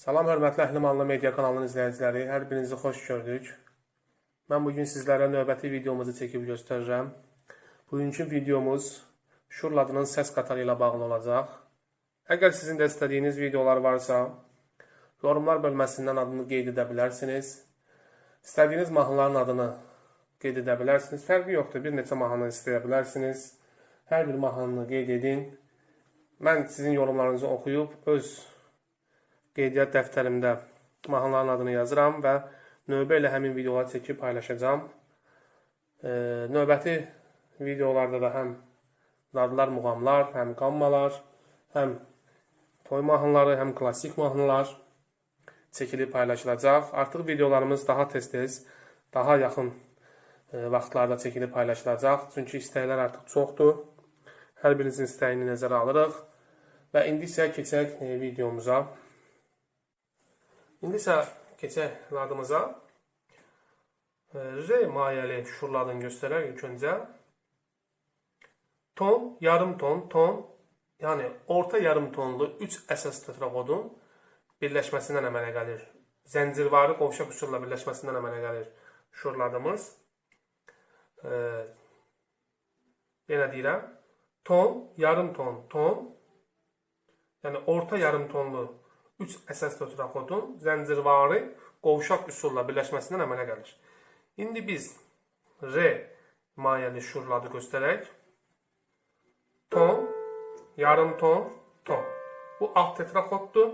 Salam hörmətli Əhlimanlı Media kanalının izləyiciləri, hər birinizi xoş gördük. Mən bugün sizlərə növbəti videomuzu çəkib göstərirəm. Bugünkü videomuz Şurl adının səs qatarı ilə bağlı olacaq. Əgər sizin də istədiyiniz videolar varsa, yorumlar bölməsindən adını qeyd edə bilərsiniz. İstədiyiniz mahnıların adını qeyd edə bilərsiniz. Fərqi yoxdur, bir neçə mahnı istəyə bilərsiniz. Hər bir mahnını qeyd edin. Mən sizin yorumlarınızı oxuyub öz qeydiyyat dəftərimdə mahnıların adını yazıram və növbə ilə həmin videoları çəkib paylaşacağam. Növbəti videolarda da həm dadlar, muğamlar, həm qammalar, həm toy mahnıları, həm klassik mahnılar çəkilib paylaşılacaq. Artıq videolarımız daha tez-tez, daha yaxın vaxtlarda çəkilib paylaşılacaq. Çünki istəklər artıq çoxdur. Hər birinizin istəyini nəzərə alırıq. Və indi isə keçək videomuza. İndi isə keçək ladımıza. R mayəli şurladın göstərək ilk öncə. Ton, yarım ton, ton, yəni orta yarım tonlu 3 əsas tetraqodun birləşməsindən əmələ gəlir. Zəncirvari qovşaq üsulla birləşməsindən əmələ gəlir şurladımız. E, yenə deyirəm. Ton, yarım ton, ton. Yəni orta yarım tonlu 3 əsas tetraqodun zəncirvari qovşaq üsulla birləşməsindən əmələ gəlir. İndi biz R mayəli şurladı göstərək. Ton, yarım ton, ton. Bu alt tetrakoddur.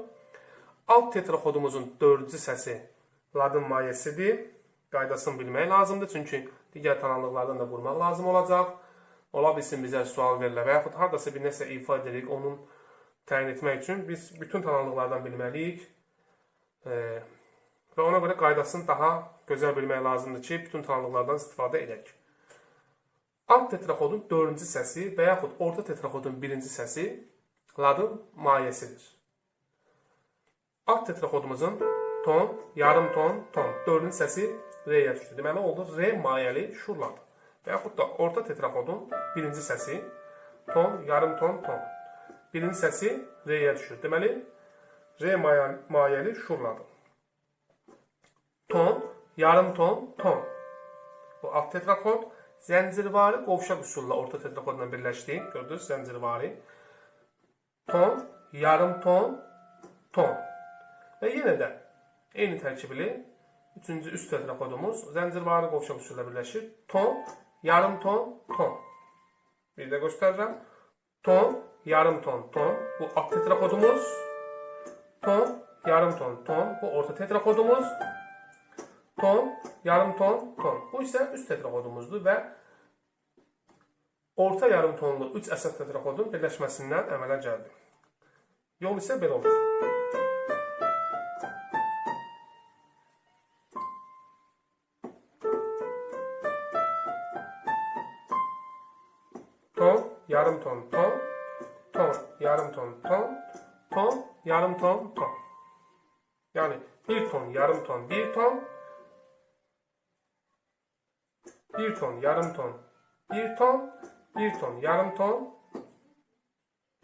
Alt tetrakodumuzun dördüncü səsi ladın mayəsidir. Qaydasını bilmək lazımdır, çünki digər tanrılıqlardan da qurmaq lazım olacaq. Ola bilsin bizə sual verilə və yaxud hardasa bir nəsə ifa edirik, onun təyin etmək üçün biz bütün tanrılıqlardan bilməliyik. E, və ona görə qaydasını daha gözəl bilmək lazımdır ki, bütün tanrılıqlardan istifadə edək. Alt tetrakodun dördüncü səsi və yaxud orta tetrakodun birinci səsi ladın mayəsidir. Alt tetrakodumuzun ton, yarım ton, ton. Dördüncü səsi R-yə düşdü. Deməli oldu R mayəli şurladı. Və yaxud da orta tetrakodun birinci səsi ton, yarım ton, ton. Birinci səsi R-yə düşür. Deməli, R mayəli şurladı. Ton, yarım ton, ton. Bu alt tetrakod zəncirvari qovşaq üsulla orta tetrakodla birləşdi. Gördünüz, zəncirvari. Ton, yarım ton, ton. Və yenə də eyni tərkibli üçüncü üst tetrakodumuz zəncirvari qovşaq üsulla birləşir. Ton, yarım ton, ton. Bir də göstərirəm. Ton, yarım ton, ton. Bu alt tetrakodumuz. Ton, yarım ton, ton. Bu orta tetrakodumuz. Ton, yarım ton, ton. Bu isə üst tetrakodumuzdur və orta yarım tonlu 3 əsas tetrakodun birləşməsindən əmələ gəldi. Yol isə belə olur. Yarım ton, ton. Yani bir ton, yarım ton, bir ton, bir ton, yarım ton, bir ton, bir ton, yarım ton,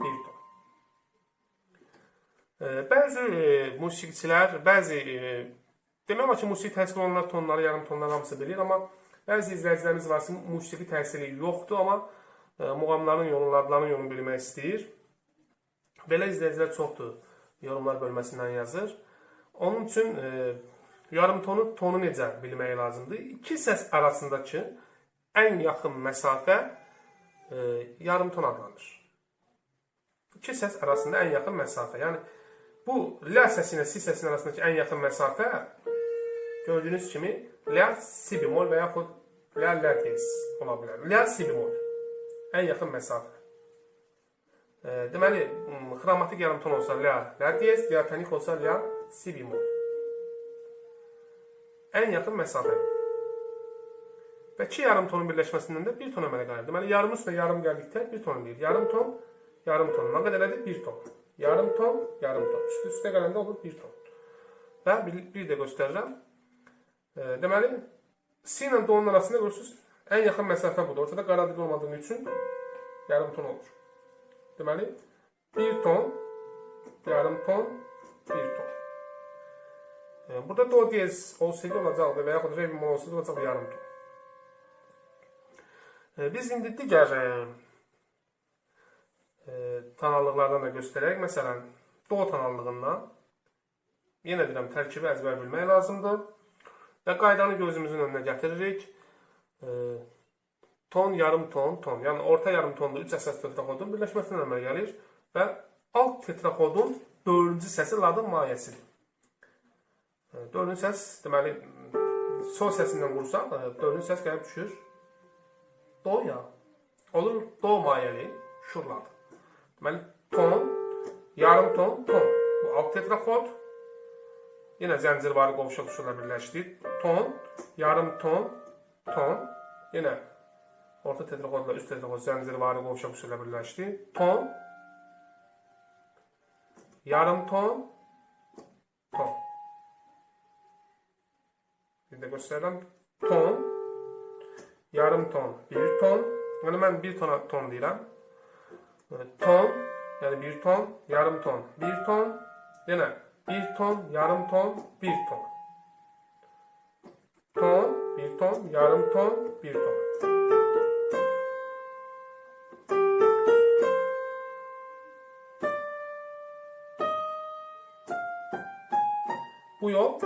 bir ton. Bəzi musiqiçilər, bəzi demək olar ki, musiqi təhsil olanlar tonları, yarım tonları hamısı bilir, amma bəzi izləyicilərimiz var ki, musiqi təhsili yoxdur, amma muğamların yolunu, adların yolunu bilmək istəyir. Belə izləyicilər çoxdur, yorumlar bölməsindən yazır. Onun üçün e, yarım tonu, tonu necə bilmək lazımdır? İki səs arasındakı ən yaxın məsafə e, yarım ton adlanır. İki səs arasında ən yaxın məsafə. Yəni bu lə səsi ilə si səsinin arasındakı ən yaxın məsafə gördüyünüz kimi lə si bemol və yaxud lə lə diyez ola bilər. Lə si bemol ən yaxın məsafə. Deməli, xromatik yarım ton olsa lə lə diyez, diatonik olsa lə si bemol. Ən yaxın məsafə. Və iki yarım tonun birləşməsindən də bir ton əmələ gəlir. Deməli, yarım üstə yarım gəldikdə bir ton deyil. Yarım ton, yarım ton. Nə qədər elədi? Bir ton. Yarım ton, yarım ton. Üstü üstə gələndə olur bir ton. Və bir, bir də göstərirəm. Deməli, si ilə donun arasında görürsünüz, ən yaxın məsafə budur. Ortada qara dil olmadığı üçün yarım ton olur. Deməli, bir ton, yarım ton, bir ton. E, burada do diyez olsaydı olacaqdı və yaxud re bemol olsaydı olacaqdı yarım ton. E, biz indi digər e, tonallıqlardan da göstərək. Məsələn, do tonallığından yenə deyirəm tərkibi əzbər bilmək lazımdır. Və qaydanı gözümüzün önünə gətiririk. E, ton, yarım ton, ton. Yəni orta yarım tonda 3 əsas tetrakodun birləşməsindən əmələ gəlir və alt tetrakodun 4-cü səsi ladın mayəsidir. 4-cü səs deməli sol səsindən qursaq, 4-cü səs gəlib düşür do ya. Olur do mayəli şurladı. Deməli ton, yarım ton, ton. Bu alt tetrakod. Yenə zəncirvari qovşaq üsulla birləşdik. Ton, yarım ton, ton. Yenə orta tetrakodla üst tetrakod zəncirvari qovşaq üsulla birləşdi. Ton, yarım ton, ton. Bir də göstərirəm. Ton, yarım ton, bir ton. Yəni mən bir tona ton deyirəm. Ton, yəni bir ton, yarım ton, bir ton. Yenə bir ton, yarım ton, bir ton. Ton, bir ton, yarım ton, bir ton. Bu yol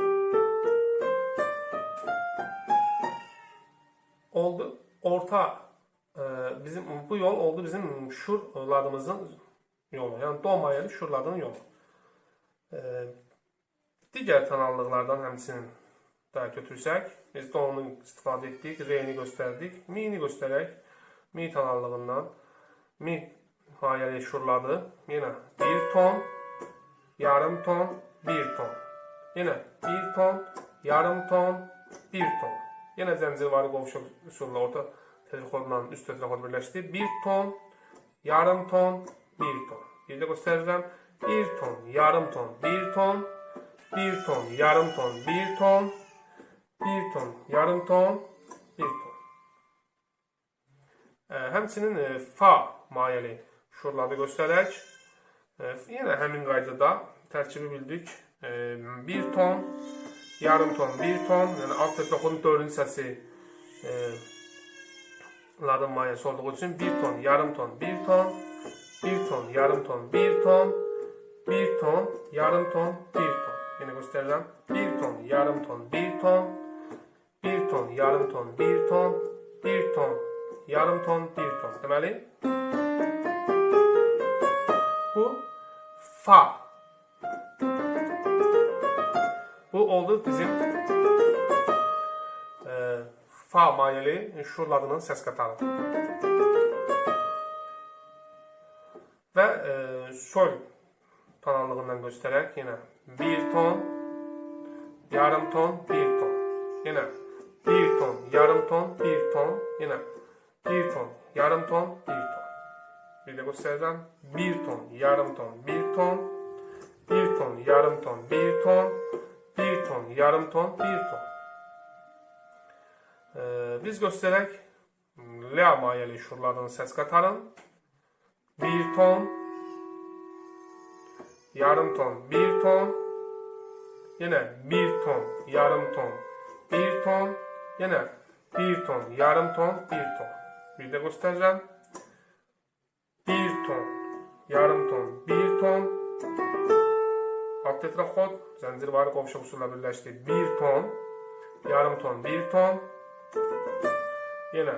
oldu orta e, bizim bu yol oldu bizim şurladığımızın yolu. Yəni do mayəli şurladığın yolu. E, digər tonallıqlardan həmçinin daha götürsək, biz donunu istifadə etdik, re-ni göstərdik, mi-ni göstərək. Mi tonallığından mi mayəli şurladı. Yenə 1 ton, yarım ton, 1 ton. Yenə 1 ton, yarım ton, 1 ton. Yenə zəncirvari qovşaq üsulla orta tetrakodla üst tetraxod birləşdi. 1 ton, yarım ton, 1 ton. Bir də göstərirəm. 1 ton, yarım ton, 1 ton, 1 ton, yarım ton, 1 ton, 1 ton, yarım ton, 1 ton. Həmçinin fa mayəli şurları göstərək. Yenə həmin qaydada tərkibi bildik. E, 1 ton, yarım ton, 1 ton, yəni alt tetrakodun 4-cü səsi e, ladın mayəsi olduğu üçün 1 ton, yarım ton, 1 ton, 1 ton, yarım ton, 1 ton, 1 ton, yarım ton, 1 ton. Yine gösterelim. 1 ton, yarım ton, 1 ton, 1 ton, yarım ton, 1 ton, 1 ton, yarım ton, 1 ton. Deməli, bu fa. Oldu bizim e, fa mayeli şurladının ses katarı. Və e, sol tonallığından göstərək yenə 1 ton, yarım ton, 1 ton. Yenə 1 ton, yarım ton, 1 ton. Yenə 1 ton, yarım ton, 1 ton. Bir də göstərəcəm. 1 ton, yarım ton, 1 ton. 1 ton, yarım ton, 1 ton. 1 ton, yarım ton, 1 ton. Ee, biz göstərək la mayəli şurlarının səs qatarın. 1 ton, yarım ton, 1 ton, yenə 1 ton, yarım ton, 1 ton, yenə 1 ton, yarım ton, 1 ton. Bir də göstərəcəm. 1 ton, yarım ton, 1 ton. Alt tetraxod, zəncirvari qovşaq üsulla birləşdi. 1 ton, yarım ton, 1 ton. Yenə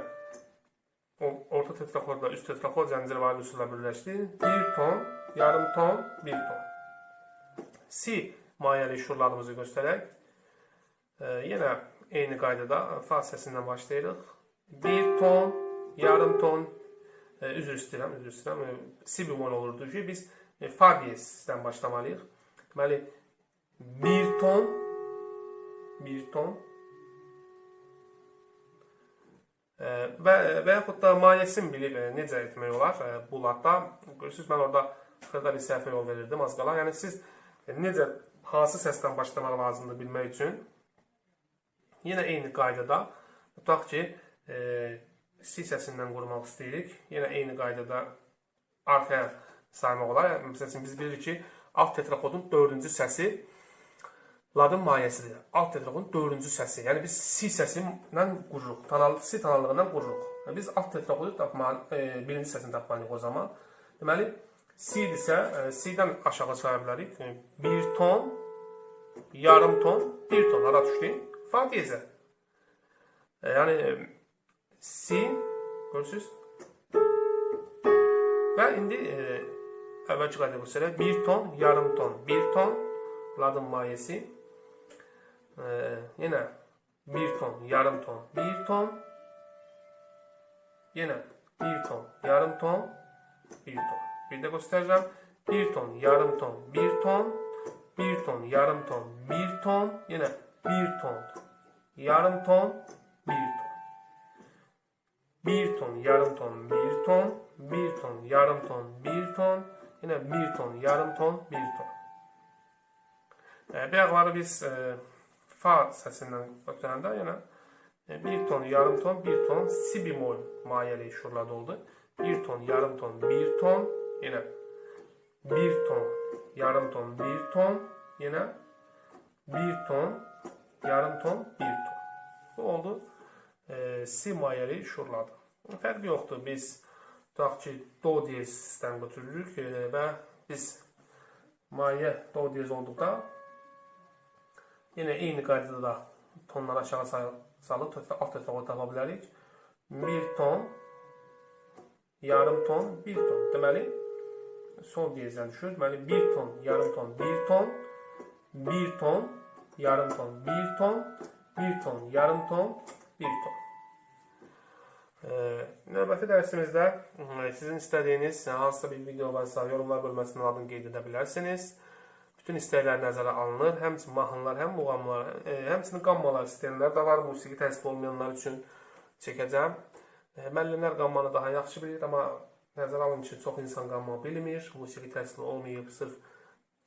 orta tetrakodla üst tetraxod zəncirvari üsulla birləşdi. 1 ton, yarım ton, 1 ton. Si mayəli şurlarımızı göstərək. E, yenə eyni qaydada fa səsindən başlayırıq. 1 ton, yarım ton, e, üzr istəyirəm, üzr istəyirəm. E, si bemol olurdu ki, biz e, fa diyezdən başlamalıyıq. Deməli 1 ton, 1 ton, və və yaxud da mayesin bilib necə etmək olar bu ladda. Görürsüz, mən orada xırda bir səhvə yol verirdim az qala. Yəni siz necə hansı səsdən başlamaq lazımdır bilmək üçün yenə eyni qaydada tutaq ki, e, si səsindən qurmaq istəyirik. Yenə eyni qaydada arxaya saymaq olar. Məsələn, biz bilirik ki, alt tetrakodun 4-cü səsi ladın mayəsidir. Alt tetraqonun dördüncü səsi. Yəni biz si səsi ilə qururuq. Tonal si tonallığından qururuq. Yəni biz alt tetraqonu tapmalı, e, birinci səsini tapmalıyıq o zaman. Deməli, si-dirsə, e, si-dən aşağı çaya bilərik. E, bir ton, yarım ton, bir ton ara düşdü. Fa diyezə. E, yəni si görürsüz? Və indi e, əvvəlki qayda bu sərə 1 ton, yarım ton, 1 ton ladın mayəsi. E, yenə 1 ton, yarım ton, 1 ton. Yenə 1 ton, yarım ton, 1 ton. Bir də göstərəcəm. 1 ton, yarım ton, 1 ton. 1 ton, yarım ton, 1 ton. Yenə 1 ton, yarım ton, 1 ton. 1 ton, yarım ton, 1 ton, 1 ton, yarım ton, 1 ton, yine 1 ton, yarım ton, 1 ton. E, Bəyaqları biz e, fa səsindən ötürəndə yenə e, 1 ton, yarım ton, 1 ton, si bemol mayəli şurlarda oldu. 1 ton, yarım ton, 1 ton, yine 1 ton, yarım ton, 1 ton, yine 1 ton, yarım ton, 1 ton. Bu oldu e, si mayəli şurladı. Fərqi yoxdur. Biz tutaq ki, do diyezdən götürürük e, və biz mayə do diyez olduqda yenə eyni qaydada da tonları aşağı sal- salıb tə- alt tətrağı tapa bilərik. 1 ton, yarım ton, 1 ton. Deməli, sol diyezdən düşür. Deməli, 1 ton, yarım ton, 1 ton, 1 ton, yarım ton, 1 ton, 1 ton, yarım ton, 1 ton. Növbəti dərsimizdə e, sizin istədiyiniz hansısa bir video varsa yorumlar bölməsindən adını qeyd edə bilərsiniz. Bütün istəklər nəzərə alınır. Həmçinin mahnılar, həm muğamlar, e, həmçinin qammalar istəyənlər də var. Musiqi təhsil olmayanlar üçün çəkəcəm. E, müəllimlər qammanı daha yaxşı bilir, amma nəzərə alın ki, çox insan qamma bilmir. Musiqi təhsili olmayıb, sırf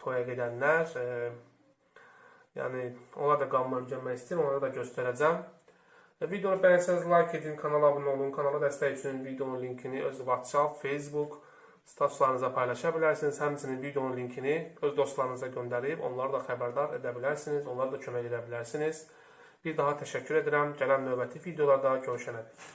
toya gedənlər. Yəni onlar da qamma öyrənmək istəyir, onlara da göstərəcəm. Videonu bəyənsəniz like edin, kanala abunə olun. Kanala dəstək üçün videonun linkini öz WhatsApp, Facebook statuslarınıza paylaşa bilərsiniz. Həmçinin videonun linkini öz dostlarınıza göndərib onları da xəbərdar edə bilərsiniz. Onlara da kömək edə bilərsiniz. Bir daha təşəkkür edirəm. Gələn növbəti videolarda görüşənədək.